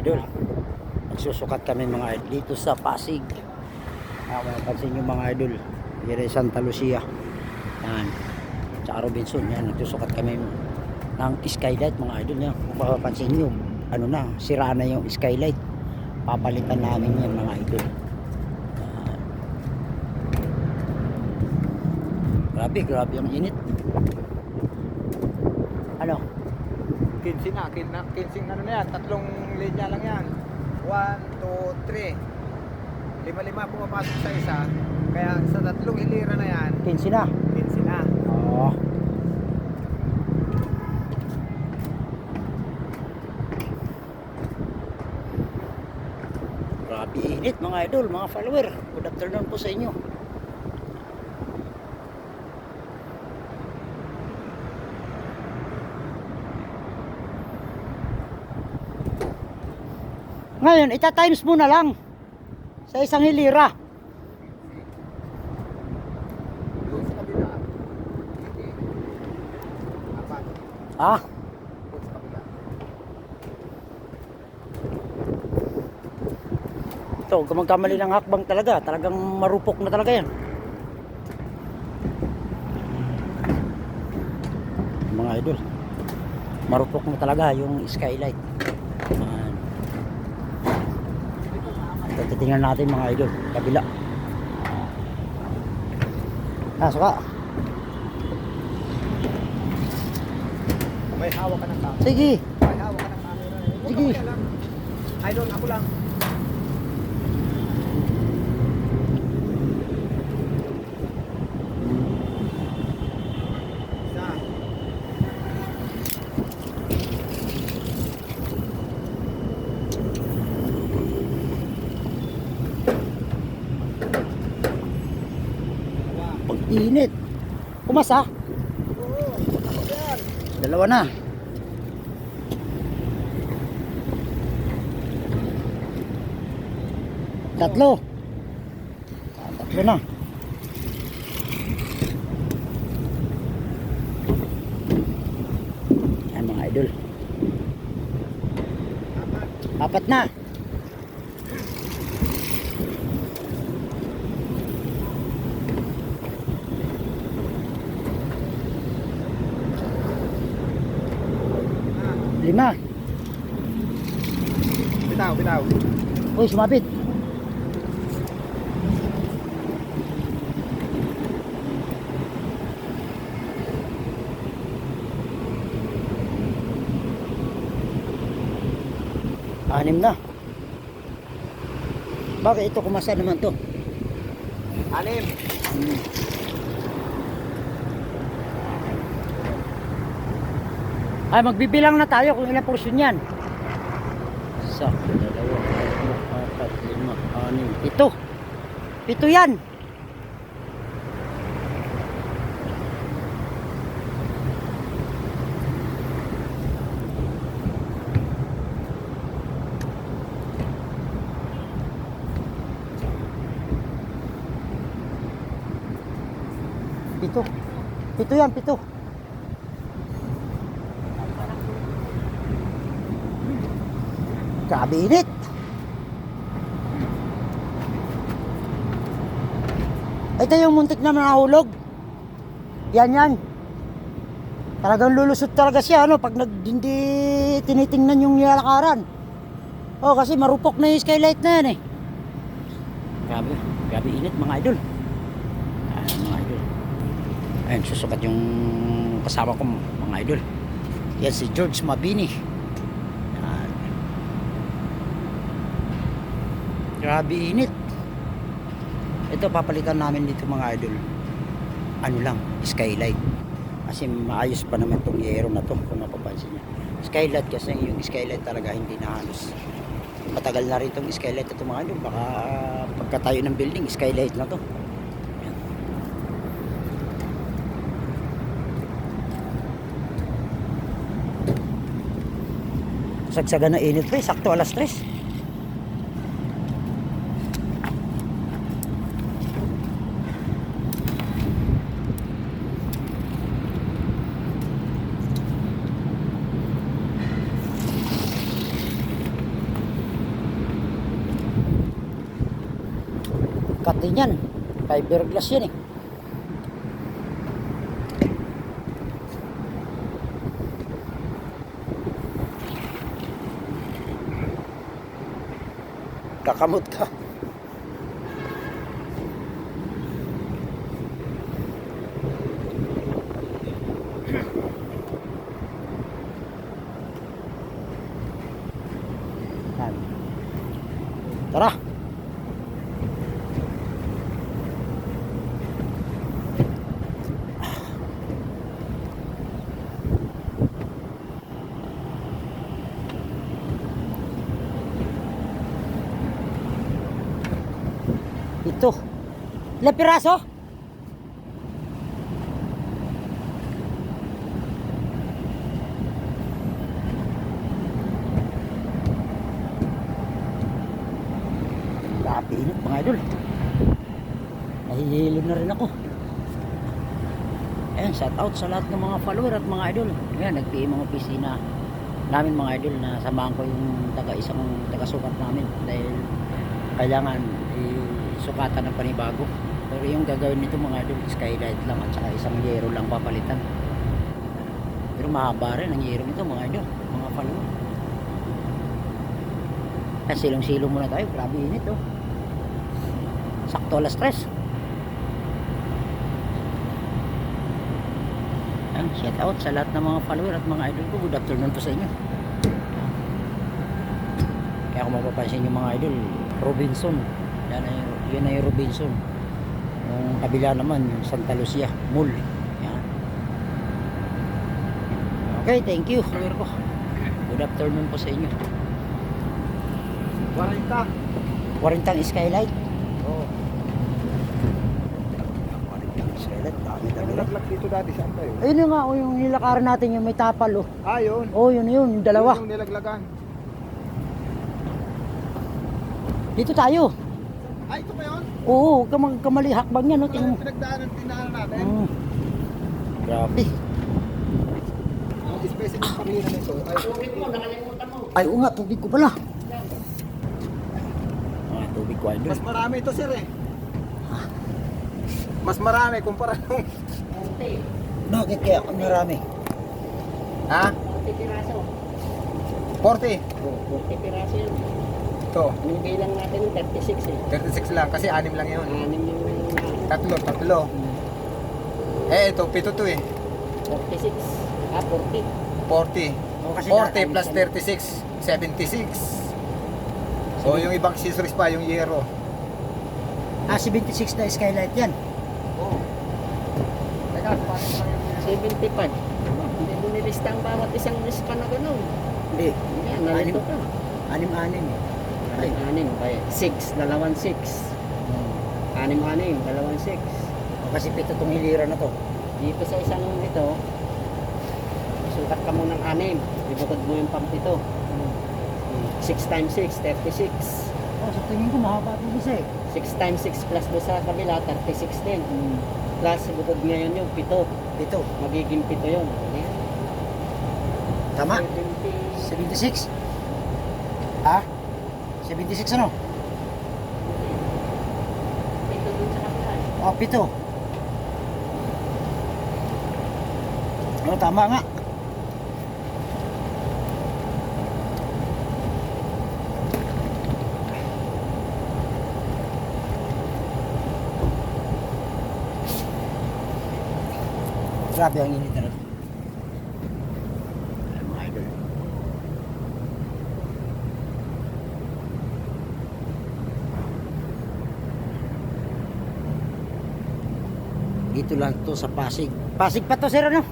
idol. Magsusukat kami mga idol dito sa Pasig. Ah, mapapansin nyo mga idol. Here Santa Lucia. Yan. Sa Robinson. Yan. Nagsusukat kami ng skylight mga idol. Yan. Kung mapapansin nyo, ano na, sira na yung skylight. Papalitan namin yan mga idol. Yan. Grabe, grabe ang init. 15 na, 15 na, 15 na ano yan, tatlong linya lang yan. 1, 2, 3. Lima-lima pumapasok sa isa. Kaya sa tatlong hilira na yan, 15 na. 15 na. Oo. Oh. Grabe init mga idol, mga follower. Good afternoon po sa inyo. Ngayon, ita-times mo na lang sa isang hilira. Ah, ito, kung magkamali ng hakbang talaga, talagang marupok na talaga yan. Mga idol, marupok na talaga yung skylight. Yan. Titingnan natin mga idol, kabila. Ah, saka. May hawak ka ng camera. Sige, May hawak ka ng camera. Sige. ka. Idol, ako lang. Init. Kumasa, Oo, dalawa na. Tatlo. Tatlo na. Yan mga idol. Apat na. Lima. Bitaw, bitaw. Uy, sumabit. Anim na. Bakit ito kumasa naman to? Anim. Hmm. Ay, magbibilang na tayo kung ilang portion yan. Isa, dalawa, tatlo, apat, lima, anim, pito. Pito yan. Pito. Pito yan, pito. Grabe init. Ito yung muntik na nahulog. Yan yan. Talagang lulusot talaga siya ano pag nag, hindi tinitingnan yung nilalakaran. Oh kasi marupok na yung skylight na yan eh. Grabe, grabe init mga idol. Ayan mga idol. Ayun, susukat yung kasama ko mga idol. Yan si George Mabini. Yan. Grabe init. Ito papalitan namin dito mga idol. Ano lang, skylight. Kasi maayos pa naman itong yero na to kung mapapansin nyo. Skylight kasi yung skylight talaga hindi na halos. Matagal na rin itong skylight ito mga idol. Baka pagkatayo ng building, skylight na to. Yan. Sagsagan na init pa eh. Sakto alas 3. Tapat din yan. Fiberglass yan eh. Kakamot ka. Ilang piraso? Grabe init mga idol. Nahihilo na rin ako. Ayan, shout out sa lahat ng mga follower at mga idol. Ayan, nag-PM ang opisina namin mga idol na samahan ko yung taga isang taga-sukat namin dahil kailangan isukatan ng panibago. Pero yung gagawin nito mga idol, skylight lang at saka isang yero lang papalitan. Pero mahaba rin ang yero nito mga idol, mga follower. Kaya silong-silong muna tayo, grabe init oh. Sakto alas stress. Ayan, shout out sa lahat ng mga follower at mga idol ko. Good afternoon po sa inyo. Kaya kung mapapansin yung mga idol, Robinson. Yan ay, yun ay Robinson. Yung kabila naman, yung Santa Lucia Mall. Yan. Okay, thank you. Follower ko. Good afternoon po sa inyo. 40. Warintang skylight. Oo. Warintang skylight. Dami May talaga. naglag dito dati saan tayo? Ayun yung nga, oh, yung nilakaran natin yung may tapal oh. Ah, yun. Oh, yun yun, yung dalawa. Yun Yung nilaglagan. Dito tayo. Ay, ito ba yun? Oo, huwag ka mag- kamali hakbang yan, no? Ito yung pinagdaanan, tindahan natin. Mm. Grabe. Ang special yung pamilya nito. Ay, Ay, oo nga, tubig ko pala. Ah, tubig ko, idol. mas marami ito, sir eh. Mas marami kumpara nung... Bakit kaya ang marami? Ha? 40 piraso. 40. Oh, 40 piraso yun. Ito. Yung bilang natin 36 eh. 36 lang kasi anim lang yun. Anim yung Tatlo, tatlo. Eh, ito, pito to eh. 46. Ah, 40. 40. Oh, kasi 40 plus 36, 76. So, yung ibang accessories pa, yung yero. Ah, 76 na skylight yan. Oo. Teka, paano pa yung 75. Hindi mo nilista ang bawat isang lista na gano'n. Hindi. Yan, nalito ka. Anim-anim eh. Ay. Anim. Kaya 6, dalawang 6. Anim, anim, dalawang 6. Oh, kasi pito tong hilira na to. Dito sa isang ito, sukat ka mo ng anim. Ibukod mo yung pampito. 6 times 6, 36. Oh, sa tingin ko mahaba itong isa eh. 6 times 6 plus doon sa kabila, 36 din. Plus, bukod ngayon yung pito. Pito. Magiging pito yun. Tama? 70. 76? Ha? 76 ano? Pito. Oh, pito. Oh, tama nga. Grabe ang init Dito lang to sa Pasig. Pasig pa to sir ano?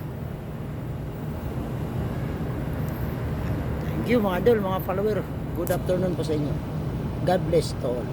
Thank you mga idol, mga follower. Good afternoon po sa inyo. God bless to all.